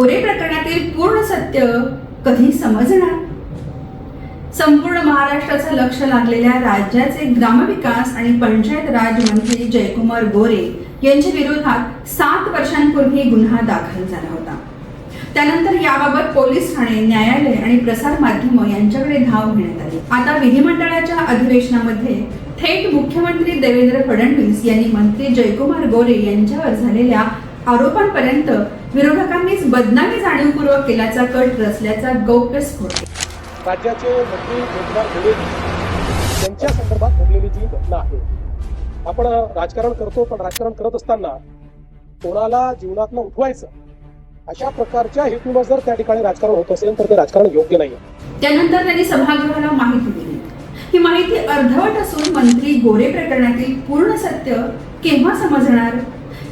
गोरे प्रकरणातील पूर्ण सत्य कधी समजणार? संपूर्ण महाराष्ट्राचं लक्ष लागलेल्या राज्याचे ग्रामविकास आणि पंचायत राज मंत्री जयकुमार गोरे यांच्या विरोधात सात वर्षांपूर्वी गुन्हा दाखल झाला होता. त्यानंतर याबाबत पोलीस ठाणे न्यायालय आणि प्रसार माध्यम यांच्याकडे धाव घेण्यात आली. आता विधिमंडळाच्या अधिवेशनामध्ये थेट मुख्यमंत्री देवेंद्र फडणवीस यांनी मंत्री जयकुमार गोरे यांच्यावर झालेल्या आरोपांपर्यंत विरोधकांनीच बदनामी जाणीवपूर्वक केल्याचा कट रचल्याचा गौप्यस्फोट राज्याचे मंत्री यांच्या संदर्भात घडलेली जी घटना आहे आपण राजकारण करतो पण राजकारण करत असताना कोणाला जीवनातनं उठवायचं अशा प्रकारच्या हेतूनं जर त्या ठिकाणी राजकारण होत असेल तर ते राजकारण योग्य नाही त्यानंतर त्यांनी सभागृहाला माहिती दिली. ही माहिती अर्धवट असून मंत्री गोरे प्रकरणातील पूर्ण सत्य केव्हा समजणार?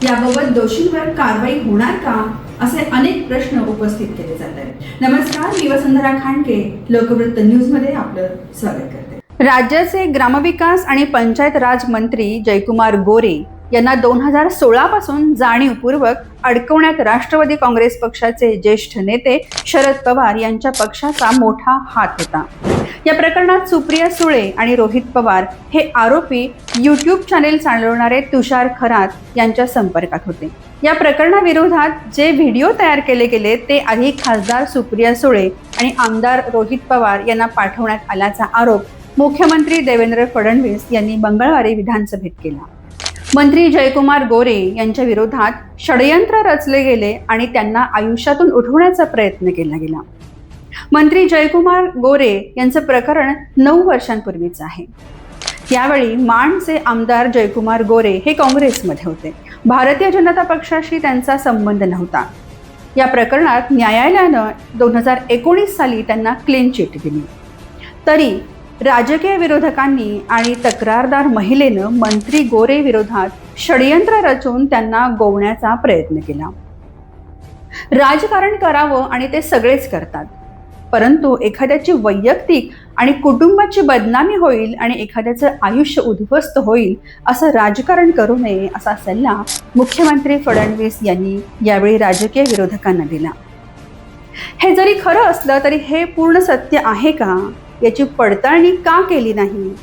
याबाबत दोषींवर कारवाई होणार का? असे अनेक प्रश्न उपस्थित केले जात आहेत. नमस्कार मी वसुंधरा खांडके लोकवृत्त न्यूजमध्ये आपलं स्वागत करते. राज्याचे ग्रामविकास आणि पंचायत राज मंत्री जयकुमार गोरे यांना दोन हजार सोळा पासून जाणीवपूर्वक अडकवण्यात राष्ट्रवादी काँग्रेस पक्षाचे ज्येष्ठ नेते शरद पवार यांच्या पक्षाचा मोठा हात होता. या प्रकरणात सुप्रिया सुळे आणि रोहित पवार हे आरोपी यूट्यूब चॅनेल चालवणारे तुषार खरात यांच्या संपर्कात होते. या प्रकरणाविरोधात जे व्हिडिओ तयार केले गेले ते आधी खासदार सुप्रिया सुळे आणि आमदार रोहित पवार यांना पाठवण्यात आल्याचा आरोप मुख्यमंत्री देवेंद्र फडणवीस यांनी मंगळवारी विधानसभेत केला. मंत्री जयकुमार गोरे यांच्या विरोधात षडयंत्र रचले गेले आणि त्यांना आयुष्यातून उठवण्याचा प्रयत्न केला गेला. मंत्री जयकुमार गोरे यांचं प्रकरण नऊ वर्षांपूर्वीचं आहे. यावेळी माणचे आमदार जयकुमार गोरे हे काँग्रेसमध्ये होते. भारतीय जनता पक्षाशी त्यांचा संबंध नव्हता. या प्रकरणात न्यायालयानं दोन हजार एकोणीस साली त्यांना क्लीन चिट दिली. तरी राजकीय विरोधकांनी आणि तक्रारदार महिलेनं मंत्री गोरे विरोधात षडयंत्र रचून त्यांना गोवण्याचा प्रयत्न केला. राजकारण करावं आणि ते सगळेच करतात. परंतु एखाद्याची वैयक्तिक आणि कुटुंबाची बदनामी होईल आणि एखाद्याचं आयुष्य उद्ध्वस्त होईल असं राजकारण करू नये असा सल्ला मुख्यमंत्री फडणवीस यांनी यावेळी राजकीय विरोधकांना दिला. हे जरी खरं असलं तरी हे पूर्ण सत्य आहे का? याची पडताळणी का केली नाही?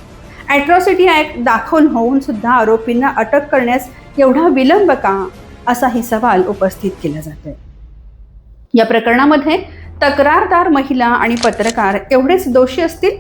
ॲट्रॉसिटी ॲक्ट दाखल होऊन सुद्धा आरोपींना अटक करण्यास एवढा विलंब का? असाही सवाल उपस्थित केला जातोय. या प्रकरणामध्ये तक्रारदार महिला आणि पत्रकार एवढेच दोषी असतील?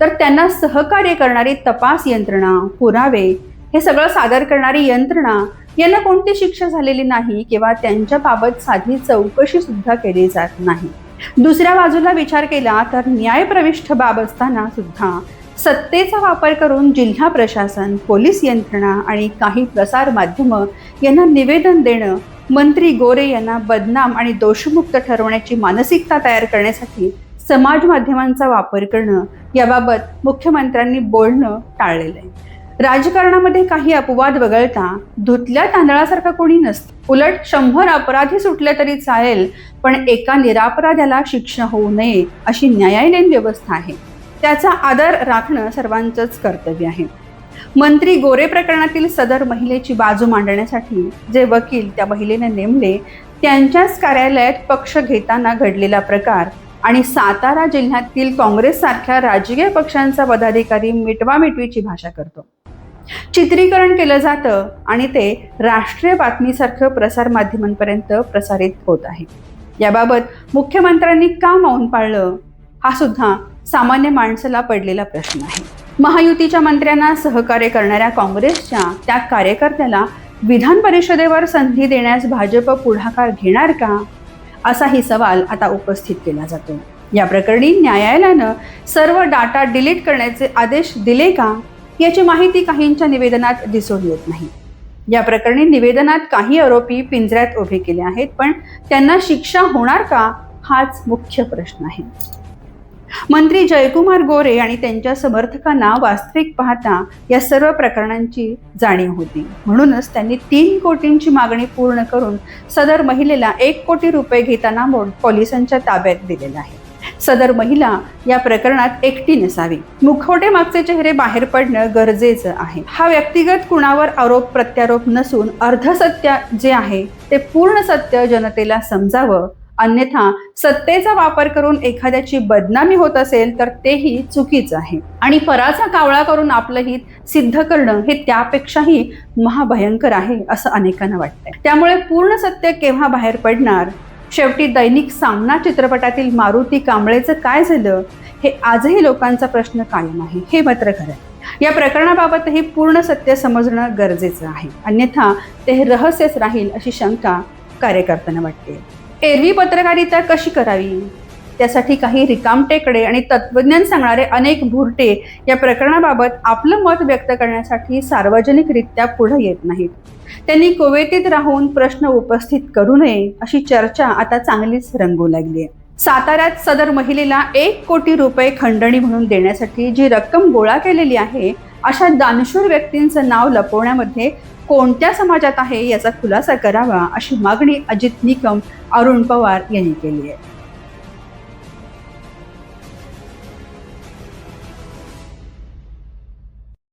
तर त्यांना सहकार्य करणारी तपास यंत्रणा पुरावे हे सगळं सादर करणारी यंत्रणा यांना कोणती शिक्षा झालेली नाही किंवा त्यांच्याबाबत साधी चौकशी सुद्धा केली जात नाही? दुसऱ्या बाजूला विचार केला तर न्यायप्रविष्ठ बाब असताना सुद्धा सत्तेचा वापर करून जिल्हा प्रशासन पोलीस यंत्रणा आणि काही प्रसार माध्यमं यांना निवेदन देणं मंत्री गोरे यांना बदनाम आणि दोषमुक्त ठरवण्याची मानसिकता तयार करण्यासाठी समाज माध्यमांचा वापर करणं याबाबत मुख्यमंत्र्यांनी बोलणं टाळलेलं आहे. राजकारणामध्ये काही अपवाद वगळता धुतल्या तांदळासारखं कोणी नसतं. उलट शंभर अपराधी सुटले तरी चालेल पण एका निरापराध्याला शिक्षा होऊ नये अशी न्यायालयीन व्यवस्था आहे. त्याचा आदर राखणं सर्वांचंच कर्तव्य आहे. मंत्री गोरे प्रकरणातील सदर महिलेची बाजू मांडण्यासाठी जे वकील त्या महिलेने नेमले त्यांच्याच कार्यालयात पक्ष घेताना घडलेला प्रकार आणि सातारा जिल्ह्यातील काँग्रेस सारख्या राजकीय पक्षांचा पदाधिकारी मिटवा मिटवीची भाषा करतो. चित्रीकरण केलं जातं आणि ते राष्ट्रीय बातमीसारखं प्रसार माध्यमांपर्यंत प्रसारित होत आहे. याबाबत मुख्यमंत्र्यांनी का मौन पाळलं? हा सुद्धा सामान्य माणसाला पडलेला प्रश्न आहे. महायुतीच्या मंत्र्यांना सहकार्य करणाऱ्या काँग्रेसच्या त्या कार्यकर्त्याला विधान परिषदेवर संधी देण्यास भाजप पुढाकार घेणार का? असाही सवाल आता उपस्थित केला जातो. या प्रकरणी न्यायालयानं सर्व डाटा डिलीट करण्याचे आदेश दिले का? याची माहिती काहींच्या निवेदनात दिसून येत नाही. या प्रकरणी निवेदनात काही आरोपी पिंजऱ्यात उभे केले आहेत पण त्यांना शिक्षा होणार का हाच मुख्य प्रश्न आहे. मंत्री जयकुमार गोरे आणि त्यांच्या समर्थकांना वास्तविक पाहता या सर्व प्रकरणांची जाणीव होती. म्हणूनच त्यांनी तीन कोटींची मागणी पूर्ण करून सदर महिलेला एक कोटी रुपये घेताना पोलिसांच्या ताब्यात दिलेला आहे. सदर महिला या प्रकरणात एकटी नसावी. मुखवटे मागचे चेहरे बाहेर पडणं गरजेचं आहे. हा व्यक्तिगत कुणावर आरोप प्रत्यारोप नसून अर्धसत्य जे आहे ते पूर्ण सत्य जनतेला समजावं. अन्यथा सत्तेचा वापर करून एखाद्याची बदनामी होत असेल तर तेही चुकीचं आहे. आणि पराचा कावळा करून आपलं हित सिद्ध करणं हे त्यापेक्षाही महाभयंकर आहे असं अनेकांना वाटतंय. त्यामुळे पूर्ण सत्य केव्हा बाहेर पडणार शेवटी दैनिक सामना चित्रपटातील मारुती कांबळेचं काय झालं हे आजही लोकांचा प्रश्न कायम आहे हे मात्र खरं आहे. या प्रकरणाबाबतही पूर्ण सत्य समजणं गरजेचं आहे. अन्यथा ते रहस्यच राहील अशी शंका कार्यकर्त्यांना वाटते. एरवी पत्रकारिता कशी करावी? त्यासाठी काही रिकामटेकडे आणि तत्वज्ञान सांगणारे अनेक भुरटे या प्रकरणाबाबत आपलं मत व्यक्त करण्यासाठी सार्वजनिकरित्या पुढे येत नाहीत. त्यांनी कुवेतीत राहून प्रश्न उपस्थित करू नये अशी चर्चा आता चांगलीच रंगू लागली आहे. साताऱ्यात सदर महिलेला एक कोटी रुपये खंडणी म्हणून देण्यासाठी जी रक्कम गोळा केलेली आहे अशा दानशूर व्यक्तींचं नाव लपवण्यामध्ये कोणत्या समाजात आहे याचा खुलासा करावा अशी मागणी अजित निकम अरुण पवार यांनी केली आहे.